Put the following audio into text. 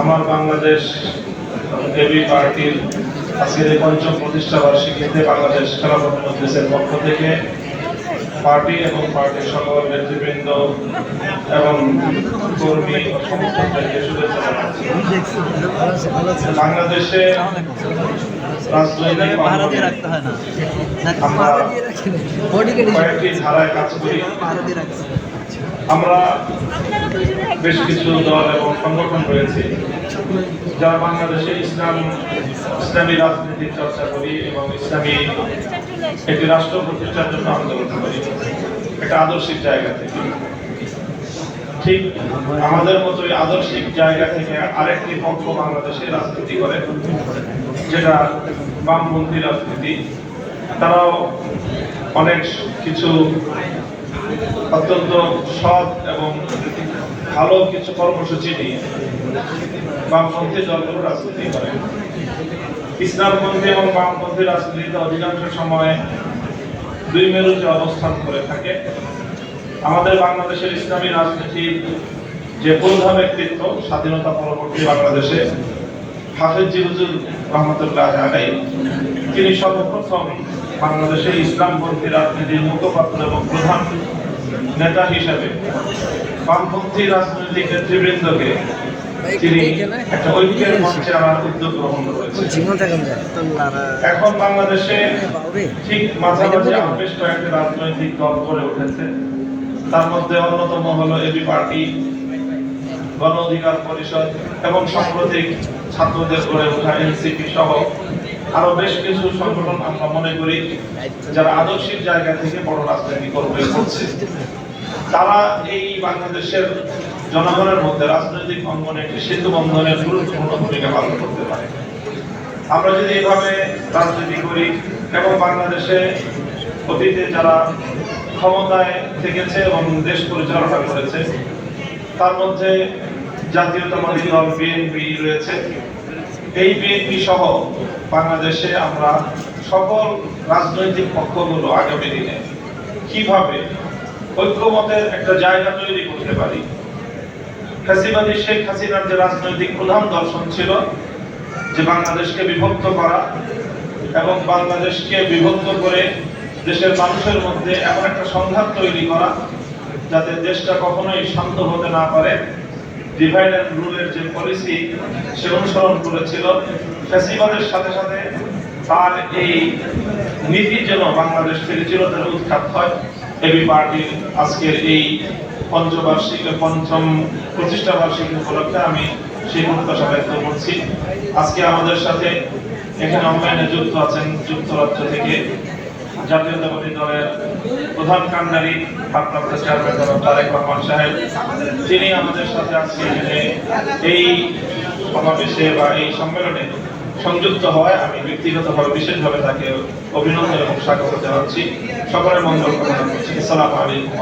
আমার বাংলাদেশ এবি পার্টির আজকের এই পঞ্চম প্রতিষ্ঠা বার্ষিকীতে বাংলাদেশ খেলাফত মজলিসের পক্ষ থেকে পার্টি এবং পার্টির সকল নেতৃবৃন্দ এবং কর্মী সমর্থকদেরকে শুভেচ্ছা জানাচ্ছি। বাংলাদেশে আমরা কয়েকটি ধারায় কাজ করি। আমরা বেশ কিছু দল এবং সংগঠন রয়েছে যারা বাংলাদেশে ইসলাম, ইসলামী রাজনীতির চর্চা করি এবং ইসলামী একটি রাষ্ট্র প্রতিষ্ঠার জন্য আন্দোলন করি। একটা আদর্শিক জায়গা থেকে। ঠিক আমাদের মতোই আদর্শিক জায়গা থেকে আরেকটি পক্ষ বাংলাদেশে রাজনীতি করে, যেটা বামপন্থী রাজনীতি। তারাও অনেক কিছু অত্যন্ত সৎ এবং ভালো কিছু কর্মসূচি নিয়ে বামপন্থী দলগুলো রাজনীতি করে। ইসলামপন্থী এবং বামপন্থী রাজনীতিতে অধিকাংশ সময় দুই মেরুতে অবস্থান করে থাকে। আমাদের বাংলাদেশের ইসলামী রাজনীতির যে প্রধান ব্যক্তিত্ব, স্বাধীনতা পরবর্তী বাংলাদেশে হাফেজ জিহুজুর রহমতুল্লাহ তিনি সর্বপ্রথম বাংলাদেশের ইসলামপন্থী রাজনীতির মুখপাত্র এবং প্রধান নেতা হিসেবে বামপন্থী রাজনৈতিক নেতৃবৃন্দকে বাংলাদেশে দল উঠেছে। তার মধ্যে অন্যতম পার্টি, গণ অধিকার পরিষদ এবং সাম্প্রতিক ছাত্রদের গড়ে ওঠা এনসিপি সহ আরও বেশ কিছু সংগঠন আমরা মনে করি, যারা আদর্শিক জায়গা থেকে বড় রাজনীতি করবে করছে তারা এই বাংলাদেশের জনগণের মধ্যে রাজনৈতিক অঙ্গনে একটি সেতু বন্ধনের গুরুত্বপূর্ণ ভূমিকা পালন করতে পারে। আমরা যদি এভাবে রাজনীতি করি, এবং বাংলাদেশে অতীতে যারা ক্ষমতায় থেকেছে এবং দেশ পরিচালনা করেছে, তার মধ্যে জাতীয়তাবাদী দল, বিএনপি রয়েছে। এই বিএনপি সহ বাংলাদেশে আমরা সকল রাজনৈতিক পক্ষগুলো আগামী দিনে কীভাবে ঐক্যমতের একটা জায়গা তৈরি করতে পারি? ফ্যাসিবাদী শেখ হাসিনার যে রাজনৈতিক প্রধান দর্শন ছিল, যে বাংলাদেশকে বিভক্ত করা এবং বাংলাদেশকে বিভক্ত করে দেশের মানুষের মধ্যে এমন একটা সংঘাত তৈরি করা যাতে দেশটা কখনোই শান্ত হতে না পারে। ডিভাইড অ্যান্ড রুলের যে পলিসি সে অনুসরণ করেছিল। সাথে সাথে তার এই নীতি যেন বাংলাদেশ থেকে চিরতরে উৎখাত হয়, এবি পার্টির আজকের এই পঞ্চবার্ষিক, পঞ্চম প্রতিষ্ঠা বার্ষিকী উপলক্ষে আমি সেই প্রত্যাশা ব্যক্ত করছি। আজকে আমাদের সাথে এখানে অনলাইনে যুক্ত আছেন যুক্তরাজ্য থেকে জাতীয়তাবাদী দলের প্রধান কান্ডারি ভারপ্রাপ্ত চেয়ারম্যান জনাব তারেক রহমান সাহেব, তিনি আমাদের সাথে আজকে এখানে এই সমাবেশে বা এই সম্মেলনে সংযুক্ত হওয়ায় আমি ব্যক্তিগতভাবে বিশেষভাবে তাকে অভিনন্দন এবং স্বাগত জানাচ্ছি। সকলের মঙ্গল কামনা করছি। আসসালামু আলাইকুম